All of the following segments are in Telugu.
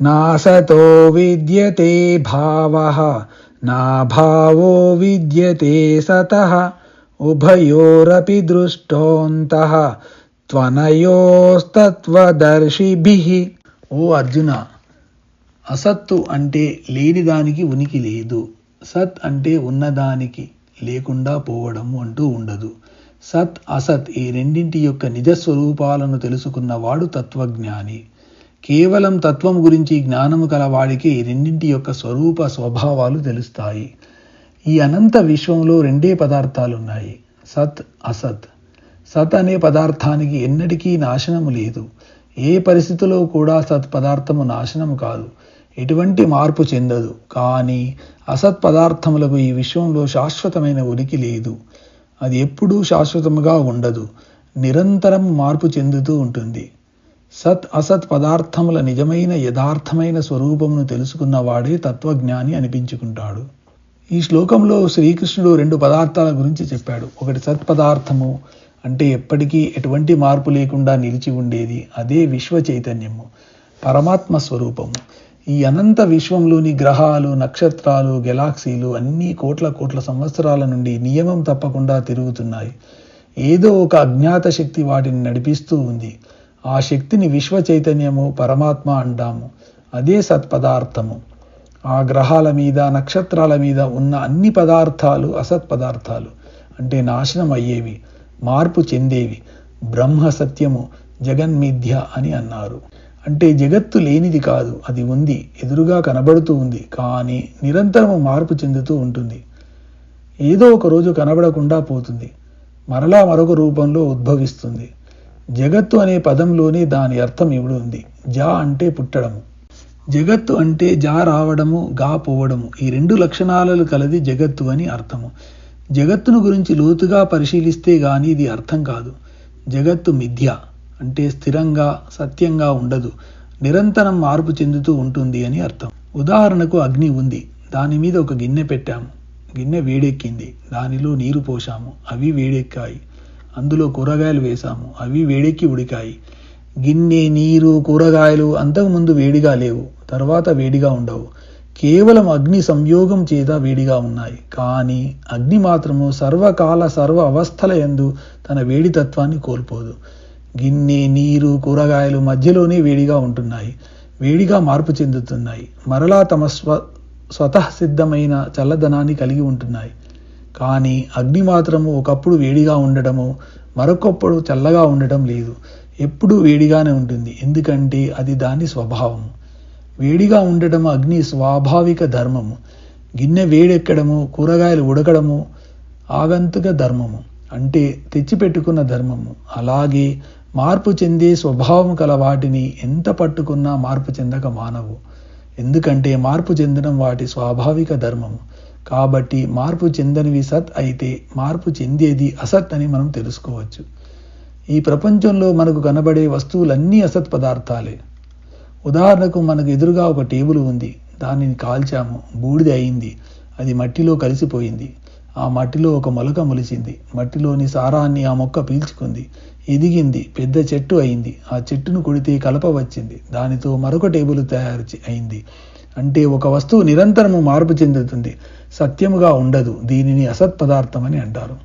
నాసతో విద్యతే భావ నాభావో విద్యతే సత ఉభయోరపి దృష్టోంత త్వనయోస్తత్వదర్శిభి. ఓ అర్జున అసత్తు అంటే లేనిదానికి ఉనికి లేదు సత్ అంటే ఉన్నదానికి లేకుండా పోవడం అంటూ ఉండదు. సత్ అసత్ ఈ రెండింటి యొక్క నిజస్వరూపాలను తెలుసుకున్నవాడు తత్వజ్ఞాని. కేవలం తత్వం గురించి జ్ఞానము కలవాడికి రెండింటి యొక్క స్వరూప స్వభావాలు తెలుస్తాయి. ఈ అనంత విశ్వంలో రెండే పదార్థాలున్నాయి. సత్ అసత్. సత్ అనే పదార్థానికి ఎన్నటికీ నాశనము లేదు. ఏ పరిస్థితిలో కూడా సత్ పదార్థము నాశనము కాదు. ఎటువంటి మార్పు చెందదు. కానీ అసత్ పదార్థములకు ఈ విశ్వంలో శాశ్వతమైన ఉనికి లేదు. అది ఎప్పుడూ శాశ్వతముగా ఉండదు. నిరంతరం మార్పు చెందుతూ ఉంటుంది. సత్ అసత్ పదార్థముల నిజమైన యథార్థమైన స్వరూపమును తెలుసుకున్నవాడే తత్వజ్ఞాని అనిపించుకుంటాడు. ఈ శ్లోకంలో శ్రీకృష్ణుడు రెండు పదార్థాల గురించి చెప్పాడు. ఒకటి సత్ పదార్థము అంటే ఎప్పటికీ ఎటువంటి మార్పు లేకుండా నిలిచి ఉండేది అదే విశ్వ చైతన్యము పరమాత్మ స్వరూపము. ఈ అనంత విశ్వంలోని గ్రహాలు నక్షత్రాలు గెలాక్సీలు అన్ని కోట్ల కోట్ల సంవత్సరాల నుండి నియమం తప్పకుండా తిరుగుతున్నాయి. ఏదో ఒక అజ్ఞాత శక్తి వాటిని నడిపిస్తూ ఉంది. ఆ శక్తిని విశ్వ చైతన్యము పరమాత్మ అంటాము. అదే సత్పదార్థము. ఆ గ్రహాల మీద నక్షత్రాల మీద ఉన్న అన్ని పదార్థాలు అసత్ పదార్థాలు అంటే నాశనం అయ్యేవి మార్పు చెందేవి. బ్రహ్మ సత్యము జగన్మిథ్య అని అన్నారు. అంటే జగత్తు లేనిది కాదు అది ఉంది ఎదురుగా కనబడుతూ ఉంది కానీ నిరంతరము మార్పు చెందుతూ ఉంటుంది. ఏదో ఒక రోజు కనబడకుండా పోతుంది. మరలా మరొక రూపంలో ఉద్భవిస్తుంది. జగత్తు అనే పదంలోనే దాని అర్థం ఇవిడు ఉంది. జా అంటే పుట్టడము. జగత్తు అంటే జా రావడము గా పోవడము. ఈ రెండు లక్షణాలను కలది జగత్తు అని అర్థము. జగత్తును గురించి లోతుగా పరిశీలిస్తే గాని ఇది అర్థం కాదు. జగత్తు మిథ్య అంటే స్థిరంగా సత్యంగా ఉండదు. నిరంతరం మార్పు చెందుతూ ఉంటుంది అని అర్థం. ఉదాహరణకు అగ్ని ఉంది. దాని మీద ఒక గిన్నె పెట్టాము. గిన్నె వేడెక్కింది. దానిలో నీరు పోసాము అవి వేడెక్కాయి. అందులో కూరగాయలు వేశాము. అవి వేడెక్కి ఉడికాయి. గిన్నె నీరు కూరగాయలు అంతకుముందు వేడిగా లేవు. తర్వాత వేడిగా ఉండవు. కేవలం అగ్ని సంయోగం చేత వేడిగా ఉన్నాయి. కానీ అగ్ని మాత్రము సర్వకాల సర్వ అవస్థల ఎందు తన వేడితత్వాన్ని కోల్పోదు. గిన్నె నీరు కూరగాయలు మధ్యలోనే వేడిగా ఉంటున్నాయి. వేడిగా మార్పు చెందుతున్నాయి. మరలా తమ స్వ స్వతః సిద్ధమైన చల్లదనాన్ని కలిగి ఉంటున్నాయి. కానీ అగ్ని మాత్రము ఒకప్పుడు వేడిగా ఉండడము మరొకప్పుడు చల్లగా ఉండటం లేదు. ఎప్పుడూ వేడిగానే ఉంటుంది. ఎందుకంటే అది దాని స్వభావము. వేడిగా ఉండటం అగ్ని స్వాభావిక ధర్మము. గిన్నె వేడెక్కడము కూరగాయలు ఉడకడము ఆగంతుక ధర్మము. అంటే తెచ్చిపెట్టుకున్న ధర్మము. అలాగే మార్పు చెందే స్వభావం కల వాటిని ఎంత పట్టుకున్నా మార్పు చెందక మానవు. ఎందుకంటే మార్పు చెందడం వాటి స్వాభావిక ధర్మము. కాబట్టి మార్పు చెందనివి సత్ అయితే మార్పు చెందేది అసత్ అని మనం తెలుసుకోవచ్చు. ఈ ప్రపంచంలో మనకు కనబడే వస్తువులన్నీ అసత్ పదార్థాలే. ఉదాహరణకు మనకు ఎదురుగా ఒక టేబుల్ ఉంది. దానిని కాల్చాము. బూడిద అయింది. అది మట్టిలో కలిసిపోయింది. ఆ మట్టిలో ఒక మొలక మొలిచింది. మట్టిలోని సారాన్ని ఆ మొక్క పీల్చుకుంది. ఎదిగింది. పెద్ద చెట్టు అయింది. ఆ చెట్టును కొడితే కలప వచ్చింది. దానితో మరొక టేబుల్ తయారు అయింది. అంటే ఒక వస్తువు నిరంతరము మార్పు చెందుతుంది సత్యముగా ఉండదు దీనిని అసత్ పదార్థమని అంటారు.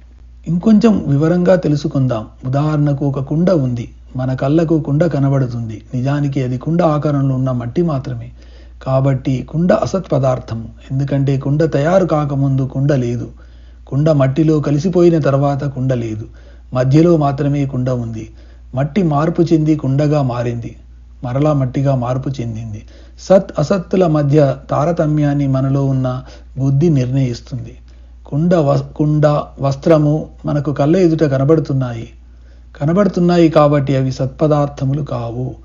ఇంకొంచెం వివరంగా తెలుసుకుందాం. ఉదాహరణకు ఒక కుండ ఉంది మన కళ్ళకు కుండ కనబడుతుంది. నిజానికి అది కుండ ఆకారంలో ఉన్న మట్టి మాత్రమే. కాబట్టి కుండ అసత్ పదార్థము ఎందుకంటే కుండ తయారు కాకముందు కుండ లేదు. కుండ మట్టిలో కలిసిపోయిన తర్వాత కుండ లేదు. మధ్యలో మాత్రమే కుండ ఉంది. మట్టి మార్పు చెంది కుండగా మారింది. మరలా మట్టిగా మార్పు చెందింది. సత్ అసత్తుల మధ్య తారతమ్యాన్ని మనలో ఉన్న బుద్ధి నిర్ణయిస్తుంది. కుండ కుండ వస్త్రము మనకు కళ్ళ ఎదుట కనబడుతున్నాయి. కనబడుతున్నాయి కాబట్టి అవి సత్పదార్థములు కావు.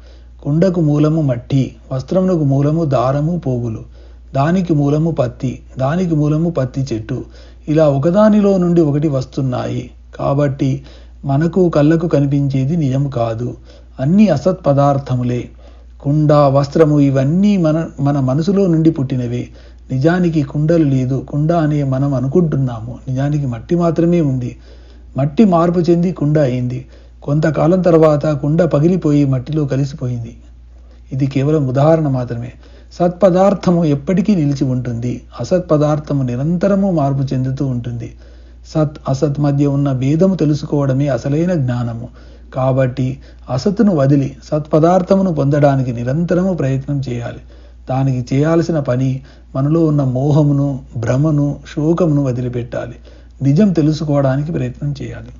కుండకు మూలము మట్టి వస్త్రమునకు మూలము దారము పోగులు. దానికి మూలము పత్తి దానికి మూలము పత్తి చెట్టు. ఇలా ఒకదానిలో నుండి ఒకటి వస్తున్నాయి. కాబట్టి మనకు కళ్ళకు కనిపించేది నిజం కాదు. అన్ని అసత్ పదార్థములే కుండ వస్త్రము ఇవన్నీ మన మన మనసులో నుండి పుట్టినవే. నిజానికి కుండలు లేదు. కుండ అనే మనం అనుకుంటున్నాము. నిజానికి మట్టి మాత్రమే ఉంది. మట్టి మార్పు చెంది కుండ అయింది. కొంతకాలం తర్వాత కుండ పగిలిపోయి మట్టిలో కలిసిపోయింది. ఇది కేవలం ఉదాహరణ మాత్రమే. సత్పదార్థము ఎప్పటికీ నిలిచి ఉంటుంది. అసత్ పదార్థము నిరంతరము మార్పు చెందుతూ ఉంటుంది. సత్ అసత్ మధ్య ఉన్న భేదము తెలుసుకోవడమే అసలైన జ్ఞానము. కాబట్టి అసత్తును వదిలి సత్పదార్థమును పొందడానికి నిరంతరము ప్రయత్నం చేయాలి. దానికి చేయాల్సిన పని మనలో ఉన్న మోహమును భ్రమను శోకమును వదిలిపెట్టాలి. నిజం తెలుసుకోవడానికి ప్రయత్నం చేయాలి.